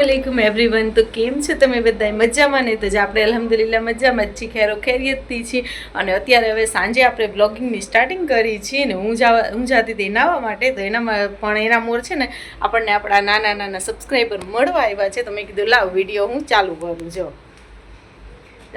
અસલામ everyone તો કેમ છો તમે બધા મજામાં ને? તો જ આપણે અલહમદુલિલ્લા મજામાં જ છીએ. ખેરો ખેરિયતથી છીએ. અને અત્યારે હવે સાંજે આપણે બ્લોગિંગની સ્ટાર્ટિંગ કરી છીએ ને હું જવા હું જાતી હતી નાવા માટે. તો એનામાં પણ એના મોર છે ને આપણને આપણા નાના નાના સબસ્ક્રાઈબર મળવા આવ્યા છે. તો મેં કીધું, લાવ વીડિયો હું ચાલુ કરું. જો.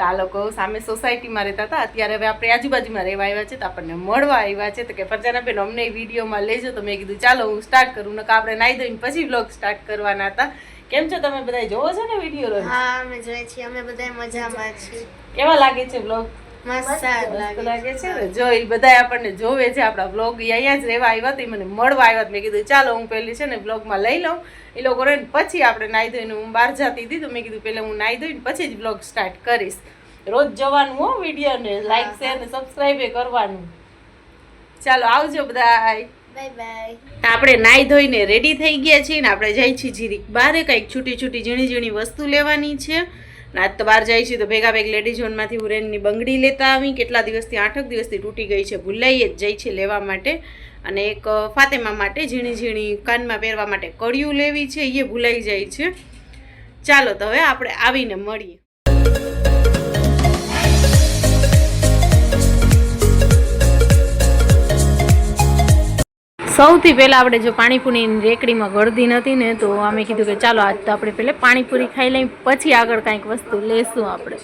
આ લોકો સામે સોસાયટીમાં રહેતા હતા. અત્યારે હવે આપણે આજુબાજુમાં રહેવા આવ્યા છે. તો આપણને મળવા આવ્યા છે. તો કે ફરજાના બેન અમને વિડીયોમાં લેજો. તો મેં કીધું, ચાલો, હું સ્ટાર્ટ કરું. નકા આપણે નાહી ધોઈને પછી બ્લોગ સ્ટાર્ટ કરવાના હતા. કેમ છો તમે બધા જોવો છો ને વીડિયો રોજ? હા અમે જોઈએ છીએ. અમે બધા મજામાં છીએ. કેવા લાગે છે બ્લોગ મસ્ત મસ્ત લાગે છે. ને? જો એ બધા આપણને જોવે છે આપણા બ્લોગ અહીંયા જ રહેવા આવ્યા તો મને મળવા આવ્યા મેં કીધું ચાલો હું પહેલી છે ને બ્લોગમાં લઈ લઉં. એ લોકો રહે ને પછી આપણે નાહી ધોઈને હું બહાર જતી હતી તો મેં કીધું પહેલાં હું નાહી ધોઈને પછી જ બ્લોગ સ્ટાર્ટ કરીશ. રોજ જોવાનું હો વીડિયો ને લાઈક શેર ને સબસ્ક્રાઈબ કરવાનું. ચાલો આવજો બધા આપણે નાહી ધોઈને રેડી થઈ ગયા છીએ ને આપણે જઈ છીએ જીરીક બારે. કંઈક છૂટી છૂટી ઝીણી ઝીણી વસ્તુ લેવાની છે. ને આજ તો બહાર જાય છે તો ભેગા ભેગ લેડીઝ ઝોનમાંથી ઉરેનની બંગડી લેતા આવી. કેટલા દિવસથી, આઠક દિવસથી તૂટી ગઈ છે. ભૂલાઈએ જ જાય છે લેવા માટે. અને એક ફાતેમા માટે ઝીણી ઝીણી કાનમાં પહેરવા માટે કડિયું લેવી છે. એ ભૂલાઈ જાય છે. ચાલો તો હવે આપણે આવીને મળીએ. સૌથી પહેલાં આપણે જો પાણીપુરીની રેકડીમાં ગળદી નથી ને, તો અમે કીધું કે ચાલો આજ તો આપણે પહેલાં પાણીપુરી ખાઈ લઈએ, પછી આગળ કાંઈક વસ્તુ લેશું આપણે.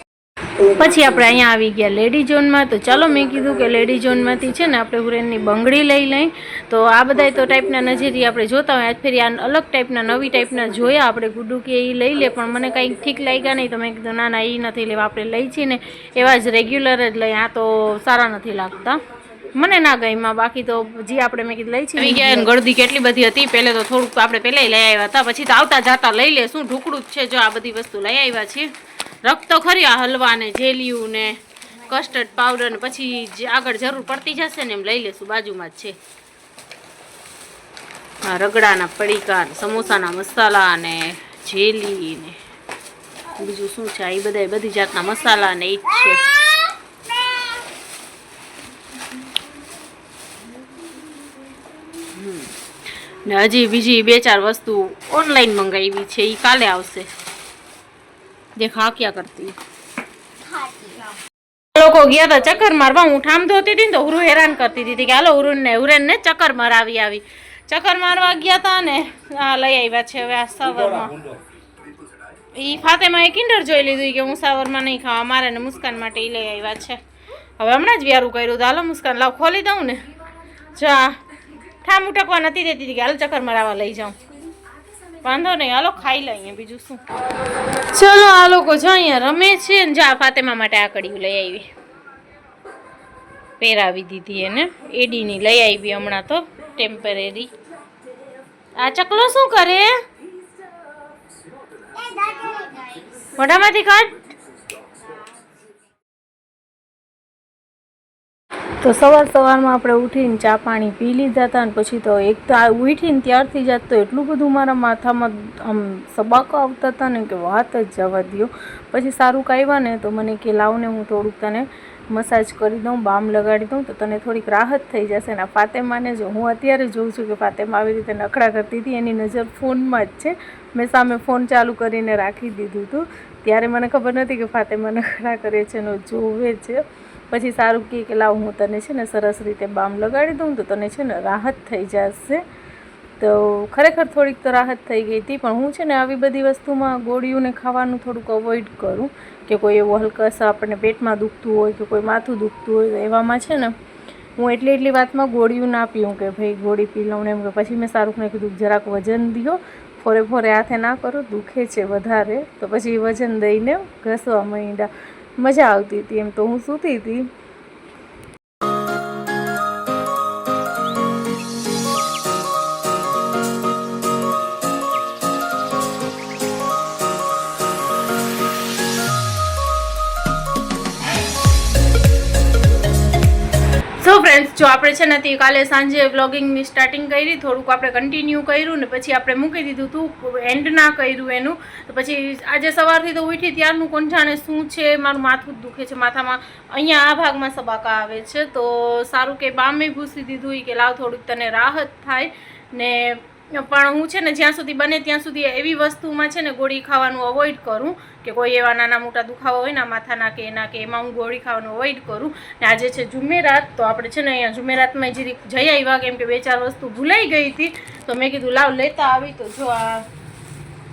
પછી આપણે અહીંયા આવી ગયા લેડી ઝોનમાં, તો ચાલો મેં કીધું કે લેડી ઝોનમાંથી છે ને આપણે હુરેનની બંગડી લઈ લઈ તો આ બધા તો ટાઈપના નજરી આપણે જોતા હોય, આજ ફેરી આ અલગ ટાઈપના, નવી ટાઈપના જોયા આપણે ગુડુ કે એ લઈ લે, પણ મને કંઈક ઠીક લાગ્યા નહીં, તો મેં કીધું, ના ના એ નથી લેવા, આપણે લઈ છીએ ને, એવા જ રેગ્યુલર જ લઈ આ તો સારા નથી લાગતા. મને ના ગઈમાં બાકી તો જે આપણે મેં કીધું લઈ છે ગયા ગળદી કેટલી બધી હતી. પહેલે તો થોડુંક આપણે પહેલા લઈ આવ્યા હતા. પછી તો આવતા જાતા લઈ લે. શું ઢુકડું જ છે જો આ બધી વસ્તુ લઈ આવ્યા છીએ. રક્ત તો ખરી આ હલવા ને જેલિયું ને કસ્ટર્ડ પાવડર ને પછી જે આગળ જરૂર પડતી જશે ને એમ લઈ લેશું. બાજુમાં જ છે. આ રગડાના પડીકા સમોસાના મસાલા ને જેલી ને બીજું શું છે? આ એ બધા બધી જાતના મસાલા ને એ જ છે. ને હજી બીજી બે ચાર વસ્તુ ઓનલાઈન મંગાવી છે એ કાલે આવશે. જે ખાક્યા કરતી. લોકો ગયા હતા ચક્કર મારવા હું ઠામ ધોતી હતી ને તો હુરુ હેરાન કરતી હતી. કે હાલો હુરુન ને હુરેન ને ચક્કર મરાવી આવી. ચક્કર મારવા ગયા હતા ને આ લઈ આવ્યા છે હવે આ સવારમાં. ઈ ફાતેમાં એ કિંડર જોઈ લીધું કે હું સાવરમાં નહીં ખાવા મારે ને મુસ્કાન માટે એ લઈ આવ્યા છે. હવે હમણાં જ વ્યારું કર્યું તો. હાલો મુસ્કાન લાવ ખોલી દઉં ને. જા. ઠામ ઉટકવા નથી દેતી કે હાલ ચક્કર મરાવા લઈ જાઉં. વાંધો નહીં, હાલો ખાઈ લઈએ બીજું શું. ચલો, આ લોકો જો અહીંયા રમે છે ને, જા, ફાતેમા માટે આ કડિયું લઈ આવી. પહેરાવી દીધી એને. એડીની લઈ આવી હમણાં તો ટેમ્પરરી આ ચકલો શું કરે? મોઢામાંથી કાઢ. તો સવાર સવારમાં આપણે ઉઠીને ચા પાણી પી લીધા હતા અને પછી તો એક તો ઉઠીને ત્યારથી જ તો એટલું બધું મારા માથામાં આમ સબાકો આવતા હતા ને કે વાત જ જવા દ્યો. પછી સારું કાઢ્યા ને તો મને કે લાવને હું થોડુંક તને મસાજ કરી દઉં, બામ લગાડી દઉં, તો તને થોડીક રાહત થઈ જશે ને ફાતેમાને જો હું અત્યારે જોઉં છું કે ફાતેમા આવી રીતે નખડા કરતી હતી, એની નજર ફોનમાં જ છે. મેં સામે ફોન ચાલુ કરીને રાખી દીધું હતું. ત્યારે મને ખબર નથી કે ફાતેમા નખડા કરે છે ને જોવે છે. પછી સારું કહે કે લાવ હું તને છે ને સરસ રીતે બામ લગાડી દઉં તો તને છે ને રાહત થઈ જશે. તો ખરેખર થોડીક તો રાહત થઈ ગઈ હતી, પણ હું છે ને આવી બધી વસ્તુમાં ગોળીઓને ખાવાનું થોડુંક અવોઇડ કરું કે કોઈ એવો હલકસ આપણને પેટમાં દુખતું હોય કે કોઈ માથું દુખતું હોય એવામાં છે ને હું એટલી એટલી વાતમાં ગોળીઓ ના પીઉં કે ભાઈ ગોળી પી લઉં ને એમ કે પછી મેં શાહરૂખને કીધું જરાક વજન દો ફોરે ફોરે હાથે ના કરો, દુખે છે વધારે, તો પછી વજન દઈને ઘસવા માંડ્યા. મજા આવતી હતી એમ તો હું સૂતી હતી. છે ને કાલે સાંજે વ્લોગિંગની સ્ટાર્ટિંગ કરી, થોડુંક આપણે કન્ટિન્યુ કર્યું ને પછી આપણે મૂકી દીધું હતું એન્ડ ના કર્યું એનું. તો પછી આજે સવારથી તો ઉઠી ત્યારનું કોણ જાણે શું છે, મારું માથું દુખે છે, માથામાં અહીંયા આ ભાગમાં સબાકા આવે છે. તો સારું કે બામે ભૂસી દીધું કે લાવ થોડુંક તને રાહત થાય ને પણ હું છે ને જ્યાં સુધી બને ત્યાં સુધી એવી વસ્તુમાં છે ને ગોળી ખાવાનું અવોઇડ કરું કે કોઈ એવા નાના મોટા દુખાવા હોય ને માથાના કે એના કે એમાં હું ગોળી ખાવાનું અવોઇડ કરું. ને આજે છે જુમેરાત તો આપણે છે ને અહીંયા જુમેરાતમાં જરી જઈ આવ્યા, કેમ કે બે ચાર વસ્તુ ભૂલાઈ ગઈ હતી, તો મેં કીધું લાવ લેતા આવી. તો જો આ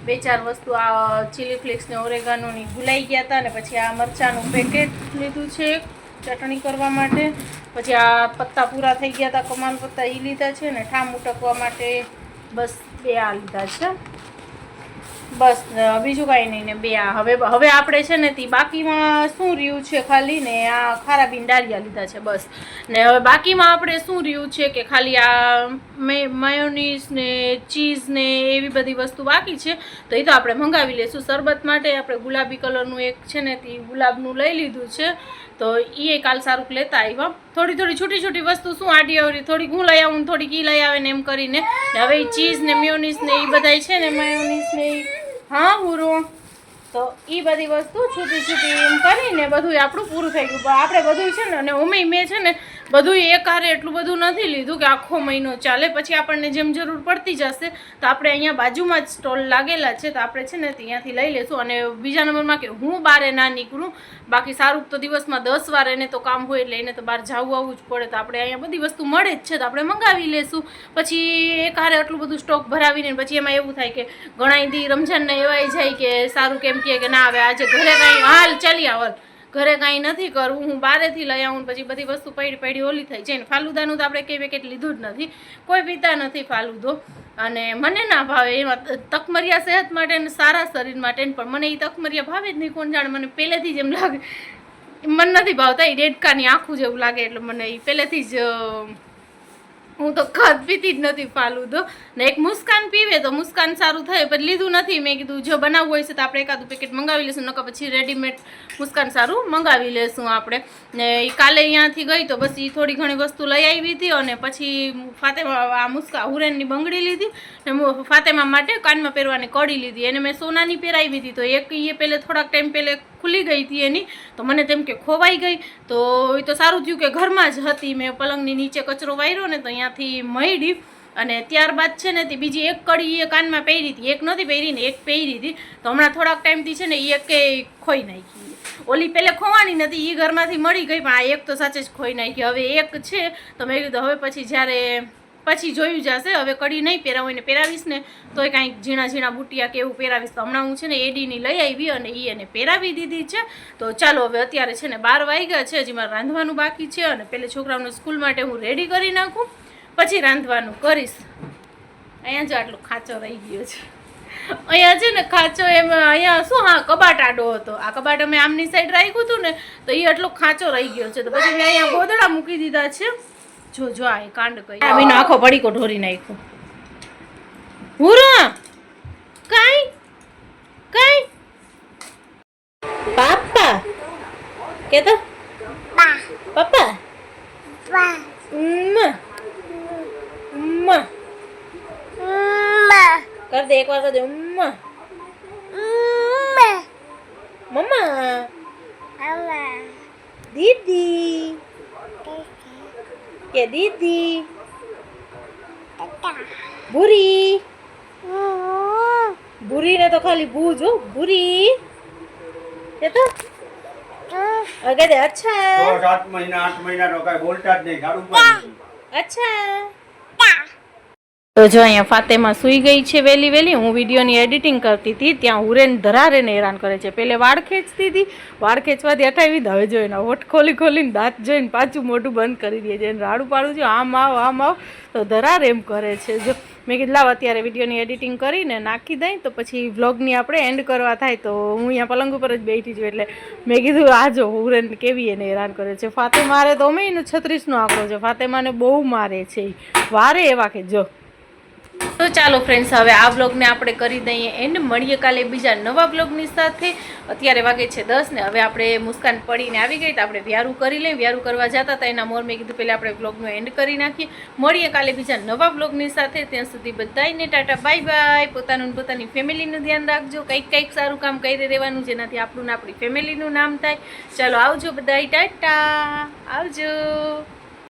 બે ચાર વસ્તુ, આ ચીલી ફ્લેક્સ ને ઓરેગાનોની ભૂલાઈ ગયા હતા ને પછી આ મરચાંનું પેકેટ લીધું છે ચટણી કરવા માટે. પછી આ પત્તા પૂરા થઈ ગયા હતા કમાલ પત્તા એ લીધા છે ને ઠામ ઉટકવા માટે. બસ બે આ લીધા છે. બસ બીજું કાંઈ નહીં ને બે આ. હવે હવે આપણે છે ને તે બાકીમાં શું રહ્યું છે ખાલી ને આ ખારાબીન ડાળિયા લીધા છે બસ. ને હવે બાકીમાં આપણે શું રહ્યું છે કે ખાલી આ માયોનીઝ ને ચીઝ ને એવી બધી વસ્તુ બાકી છે. તો એ તો આપણે મંગાવી લઈશું શરબત માટે આપણે ગુલાબી કલરનું એક છે ને તે ગુલાબનું લઈ લીધું છે. તો એ કાલ સારું લેતા આવ્યા થોડી થોડી છૂટી છૂટી વસ્તુ શું આડી આવરી? થોડીક હું લઈ આવું થોડીક ઈ લઈ આવે ને એમ કરીને. હવે એ ચીઝ ને મ્યોનીઝ ને એ બધાય છે ને માયોનીઝ ને એ હા, હુરો. તો એ બધી વસ્તુ છૂટી છૂટી એમ કરીને બધું આપણું પૂરું થઈ ગયું. પણ આપણે બધું છે ને અને ઉમે મેં છે ને બધું એક હારે એટલું બધું નથી લીધું કે આખો મહિનો ચાલે. પછી આપણને જેમ જરૂર પડતી જશે, તો આપણે અહીંયા બાજુમાં જ સ્ટોલ લાગેલા છે, તો આપણે છે ને ત્યાંથી લઈ લેશું. અને બીજા નંબરમાં કે હું બારે ના નીકળું, બાકી સારું તો દિવસમાં દસ વાર એને તો કામ હોય એટલે એને તો બહાર જવું આવવું જ પડે, તો આપણે અહીંયા બધી વસ્તુ મળે જ છે, તો આપણે મંગાવી લેશું. પછી એક હારે આટલું બધું સ્ટોક ભરાવીને પછી એમાં એવું થાય કે ઘણા દી રમઝાનને એવાય જાય કે સારું કેમ કે ના, હવે આજે ઘરે કાંઈ હાલ ચાલી આવલ ઘરે કાંઈ નથી કરવું, હું બારેથી લઈ આવું પછી બધી વસ્તુ પડી પડી ઓલી થઈ જાય ને ફાલુદાનું તો આપણે કઈ પેકેટ લીધું જ નથી. કોઈ પીતા નથી ફાલુદો. અને મને ના ભાવે એમાં તકમરિયા સેહત માટે ને સારા શરીર માટે પણ મને એ તકમરિયા ભાવે જ નહીં કોણ જાણે, મને પહેલેથી જ એમ લાગે. મને નથી ભાવતા એ ડેડકાની આખું જેવું લાગે એટલે મને એ પહેલેથી જ હું તો ખત પીતી જ નથી ફાલુદો ને એક મુસ્કાન પીવે તો મુસ્કાન સારું થાય, પણ લીધું નથી. મેં કીધું, જો બનાવવું હોય છે તો આપણે એકાદું પેકેટ મંગાવી લઈશું નકર પછી રેડીમેડ મુસ્કાન સારું મંગાવી લેશું આપણે. ને એ કાલે અહીંયાથી ગઈ તો બસ એ થોડી ઘણી વસ્તુ લઈ આવી હતી અને પછી ફાતેમા આ મુસ્કા, હુરેનની બંગડી લીધી. ને ફાતેમા માટે કાનમાં પહેરવાની કડી લીધી. એને મેં સોનાની પહેરાવી હતી તો એક એ પહેલે થોડાક ટાઈમ પહેલે ખુલી ગઈ હતી એની, તો મને તેમ કે ખોવાઈ ગઈ. તો એ તો સારું થયું કે ઘરમાં જ હતી. મેં પલંગની નીચે કચરો વાયરો ને તો અહીંયાથી મળી અને ત્યારબાદ છે ને તે બીજી એક કડી એ કાનમાં પહેરી હતી. એક નથી પહેરી ને એક પહેરી હતી. તો હમણાં થોડાક ટાઈમથી છે ને એ એક ખોઈ નાખી. ઓલી પહેલે ખોવાની નથી એ ઘરમાંથી મળી ગઈ, પણ આ એક તો સાચે જ ખોઈ નાખી. હવે એક છે. તો મેં કીધું હવે પછી જ્યારે પછી જોયું જશે, હવે કડી નહીં પહેરાવું એને પહેરાવીશ ને તોય કાંઈક ઝીણા ઝીણા બુટિયા કે એવું પહેરાવીશ. તો હમણાં હું છે ને એડીની લઈ આવી અને એ એને પહેરાવી દીધી છે. તો ચાલો હવે અત્યારે છે ને બાર વાગ્યા છે, હજી મારે રાંધવાનું બાકી છે અને પેલે છોકરાઓને સ્કૂલ માટે હું રેડી કરી નાખું. પછી રાંધવાનું કરીશ. અહીંયા જો આટલો ખાંચો રહી ગયો છે. અહીંયા છે ને ખાંચો એમ, અહીંયા શું, હા, કબાટ આડો હતો. આ કબાટ અમે આમની સાઈડ રાખ્યું હતું ને, તો એ આટલો ખાંચો રહી ગયો છે. તો પછી મેં અહીંયા ગોદડા મૂકી દીધા છે. જો જો આ કાંડ કરી આ બીનો આખો પડીકો ઢોરી નાખ્યો. હુરા! કાઈ? કાઈ? પાપા? કે તો પપ્પા? ઉમ્મા. ઉમ્મા. કર દે એકવાર કર દે. ઉમ્મા. મમ્મા. દીદી. કે દીદી ભૂરી ભૂરી ને તો ખાલી ભૂ જો ભૂરી કે તો અગે દે અચ્છા છ સાત મહિના આઠ કાઈ કાંઈ બોલતા જ નહીં ગાડું પર અચ્છા તો જો અહીંયા ફાતેમાં સૂઈ ગઈ છે વહેલી વહેલી હું વિડીયોની એડિટિંગ કરતી હતી, ત્યાં હુરેન ધરારેને હેરાન કરે છે. પહેલે વાળ ખેંચતી હતી, વાળ ખેંચવાથી હટાવી દે હવે જો એના હોઠ ખોલી ખોલીને દાંત જોઈને પાછું મોઢું બંધ કરી દે છે. એને રાડું પાડું છે, આમ આવ આમ આવ. તો ધરાર એમ કરે છે. જો મેં કીધું, લાવ અત્યારે વિડીયોની એડિટિંગ કરીને નાખી દઈ, તો પછી વ્લોગની આપણે એન્ડ કરવા થાય. તો હું અહીંયા પલંગ ઉપર જ બેઠી છું, એટલે મેં કીધું, આ જો હુરેન કેવી એને હેરાન કરે છે. ફાતે મારે તો અમે એનો છત્રીસનો આંકડો છે. ફાતેમાને બહુ મારે છે. વારે એવા કે જો. તો ચાલો ફ્રેન્ડ્સ હવે આ બ્લોગને આપણે કરી દઈએ એન્ડ મળીએ કાલે બીજા નવા બ્લોગની સાથે. અત્યારે વાગે છે દસ ને, હવે આપણે મુસ્કાન પડીને આવી ગઈ તો આપણે વ્યારું કરી લઈએ. વ્યારું કરવા જતા હતા એના મોર મેં કીધું પહેલાં આપણે બ્લોગનું એન્ડ કરી નાખીએ. મળીએ કાલે બીજા નવા બ્લોગની સાથે. ત્યાં સુધી બધાને ટાટા બાય બાય પોતાનું પોતાની ફેમિલીનું ધ્યાન રાખજો. કંઈક કંઈક સારું કામ કરી રહેવાનું, જેનાથી આપણું આપણી ફેમિલીનું નામ થાય. ચાલો આવજો બધાય, ટાટા. આવજો.